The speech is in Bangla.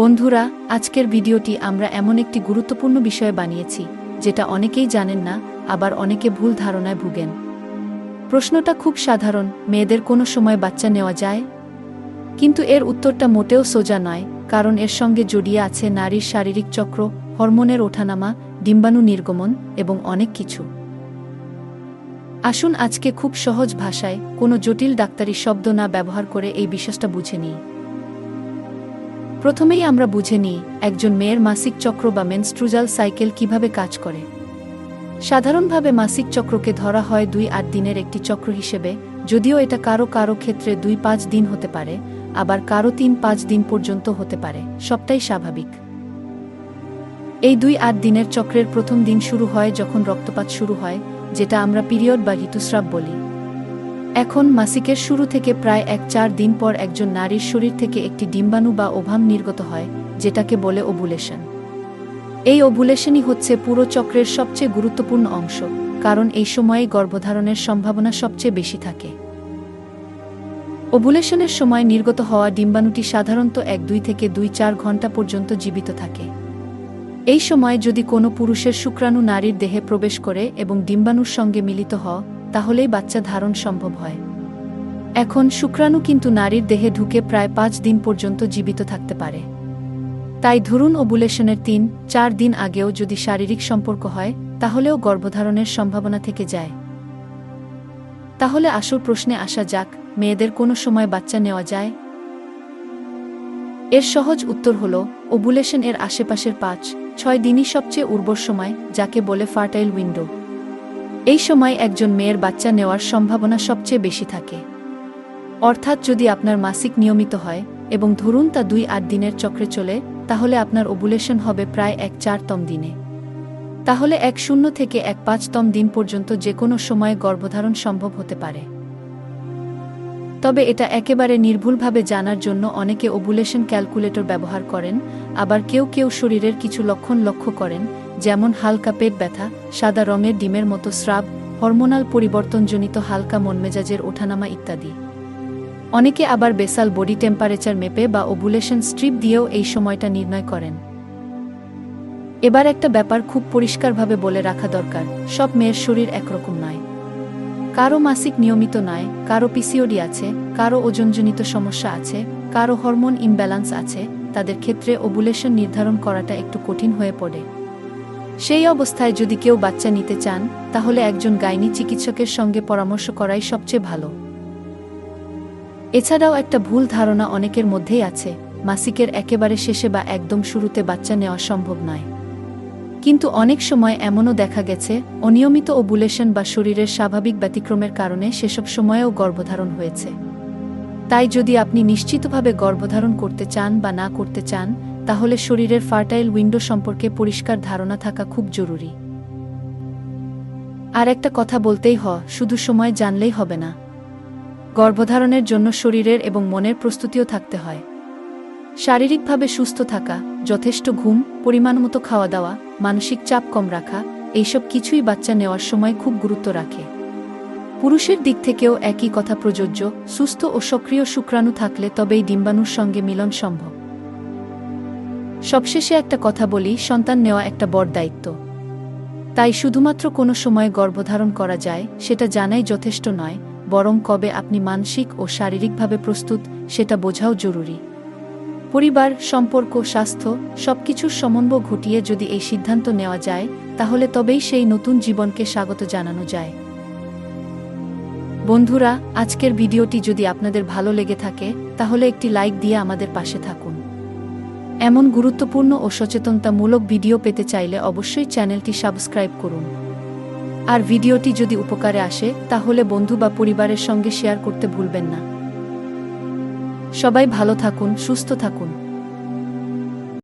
বন্ধুরা, আজকের ভিডিওটি আমরা এমন একটি গুরুত্বপূর্ণ বিষয়ে বানিয়েছি, যেটা অনেকেই জানেন না, আবার অনেকে ভুল ধারণায় ভুগেন। প্রশ্নটা খুব সাধারণ, মেয়েদের কোনো সময় বাচ্চা নেওয়া যায়? কিন্তু এর উত্তরটা মোটেও সোজা নয়, কারণ এর সঙ্গে জড়িয়ে আছে নারীর শারীরিক চক্র, হরমোনের ওঠানামা, ডিম্বাণু নির্গমন এবং অনেক কিছু। আসুন আজকে খুব সহজ ভাষায় কোনো জটিল ডাক্তারি শব্দ না ব্যবহার করে এই বিশ্বাসটা বুঝে নিই। প্রথমেই আমরা বুঝে নিই, একজন মেয়ের মাসিক চক্র বা মেনস্ট্রুজাল সাইকেল কীভাবে কাজ করে। সাধারণভাবে মাসিক চক্রকে ধরা হয় দুই আট দিনের একটি চক্র হিসেবে, যদিও এটা কারও কারও ক্ষেত্রে দুই পাঁচ দিন হতে পারে, আবার কারও তিন পাঁচ দিন পর্যন্ত হতে পারে, সবটাই স্বাভাবিক। এই দুই আট দিনের চক্রের প্রথম দিন শুরু হয় যখন রক্তপাত শুরু হয়, যেটা আমরা পিরিয়ড বা ঋতুস্রাব বলি। এখন মাসিকের শুরু থেকে প্রায় এক চার দিন পর একজন নারীর শরীর থেকে একটি ডিম্বাণু বা ওভাম নির্গত হয়, যেটাকে বলে ওভুলেশন। এই ওভুলেশনই হচ্ছে পুরো চক্রের সবচেয়ে গুরুত্বপূর্ণ অংশ, কারণ এই সময়ে গর্ভধারণের সম্ভাবনা সবচেয়ে বেশি থাকে। ওভুলেশনের সময় নির্গত হওয়া ডিম্বাণুটি সাধারণত এক, দুই থেকে দুই চার ঘণ্টা পর্যন্ত জীবিত থাকে। এই সময় যদি কোনো পুরুষের শুক্রাণু নারীর দেহে প্রবেশ করে এবং ডিম্বাণুর সঙ্গে মিলিত হয় তাহলেই বাচ্চা ধারণ সম্ভব হয়। এখন শুক্রাণু কিন্তু নারীর দেহে ঢুকে প্রায় পাঁচ দিন পর্যন্ত জীবিত থাকতে পারে। তাই ধরুন ওবুলেশনের তিন, চার দিন আগেও যদি শারীরিক সম্পর্ক হয়, তাহলেও গর্ভধারণের সম্ভাবনা থেকে যায়। তাহলে আসল প্রশ্নে আসা যাক, মেয়েদের কোনো সময় বাচ্চা নেওয়া যায়? এর সহজ উত্তর হল, ওবুলেশন এর আশেপাশের পাঁচ, ছয় দিনই সবচেয়ে উর্বর সময়, যাকে বলে ফার্টাইল উইন্ডো। এই সময় একজন মেয়ের বাচ্চা নেওয়ার সম্ভাবনা সবচেয়ে বেশি থাকে। অর্থাৎ যদি আপনার মাসিক নিয়মিত হয় এবং ধরুন তা দুই আট দিনের চক্রে চলে, তাহলে আপনার ওবুলেশন হবে প্রায় এক চারতম দিনে। তাহলে এক শূন্য থেকে এক পাঁচতম দিন পর্যন্ত যে কোনো সময়ে গর্ভধারণ সম্ভব হতে পারে। তবে এটা একেবারে নির্ভুলভাবে জানার জন্য অনেকে ওবুলেশন ক্যালকুলেটর ব্যবহার করেন, আবার কেউ কেউ শরীরের কিছু লক্ষণ লক্ষ্য করেন যেমন হালকা পেট ব্যথা, সাদা রঙের ডিমের মতো স্রাব, হরমোনাল পরিবর্তনজনিত হালকা মনমেজাজের ওঠানামা ইত্যাদি। অনেকে আবার বেসাল বডি টেম্পারেচার মেপে বা ওবুলেশন স্ট্রিপ দিয়েও এই সময়টা নির্ণয় করেন। এবার একটা ব্যাপার খুব পরিষ্কারভাবে বলে রাখা দরকার, সব মেয়ের শরীর একরকম নয়। কারও মাসিক নিয়মিত নয়, কারও পিসিওডি আছে, কারও ওজনজনিত সমস্যা আছে, কারও হরমোন ইমব্যালান্স আছে, তাদের ক্ষেত্রে ওবুলেশন নির্ধারণ করাটা একটু কঠিন হয়ে পড়ে। সেই অবস্থায় যদি কেউ বাচ্চা নিতে চান, তাহলে একজন গাইনি চিকিৎসকের সঙ্গে পরামর্শ করাই সবচেয়ে ভালো। এছাড়াও একটা ভুল ধারণা অনেকের মধ্যেই আছে, মাসিকের একেবারে শেষে বা একদম শুরুতে বাচ্চা নেওয়া সম্ভব নয়। কিন্তু অনেক সময় এমনও দেখা গেছে, অনিয়মিত ওবুলেশন বা শরীরের স্বাভাবিক ব্যতিক্রমের কারণে সেসব সময়েও গর্ভধারণ হয়েছে। তাই যদি আপনি নিশ্চিতভাবে গর্ভধারণ করতে চান বা না করতে চান তাহলে শরীরের ফার্টাইল উইন্ডো সম্পর্কে পরিষ্কার ধারণা থাকা খুব জরুরি। আর একটা কথা বলতেই হ, শুধু সময় জানলেই হবে না। গর্ভধারণের জন্য শরীরের এবং মনের প্রস্তুতিও থাকতে হয়। শারীরিকভাবে সুস্থ থাকা, যথেষ্ট ঘুম পরিমাণমতো খাওয়া দাওয়া, মানসিক চাপ কম রাখা, এইসব কিছুই বাচ্চা নেওয়ার সময় খুব গুরুত্ব রাখে। পুরুষের দিক থেকেও একই কথা প্রযোজ্য, সুস্থ ও সক্রিয় শুক্রাণু থাকলে তবেই ডিম্বাণুর সঙ্গে মিলন সম্ভব। সবশেষে একটা কথা বলি, সন্তান নেওয়া একটা বড় দায়িত্ব। তাই শুধুমাত্র কোনো সময় গর্ভধারণ করা যায়, সেটা জানাই যথেষ্ট নয়, বরং কবে আপনি মানসিক ও শারীরিকভাবে প্রস্তুত, সেটা বোঝাও জরুরি। পরিবার, সম্পর্ক, স্বাস্থ্য, সবকিছুর সমন্বয় ঘটিয়ে যদি এই সিদ্ধান্ত নেওয়া যায়, তাহলে তবেই সেই নতুন জীবনকে স্বাগত জানানো যায়। বন্ধুরা, আজকের ভিডিওটি যদি আপনাদের ভালো লেগে থাকে, তাহলে একটি লাইক দিয়ে আমাদের পাশে থাকুন। এমন গুরুত্বপূর্ণ ও সচেতনতামূলক ভিডিও পেতে চাইলে অবশ্যই চ্যানেলটি সাবস্ক্রাইব করুন। আর ভিডিওটি যদি উপকারে আসে, তাহলে বন্ধু বা পরিবারের সঙ্গে শেয়ার করতে ভুলবেন না। সবাই ভালো থাকুন, সুস্থ থাকুন।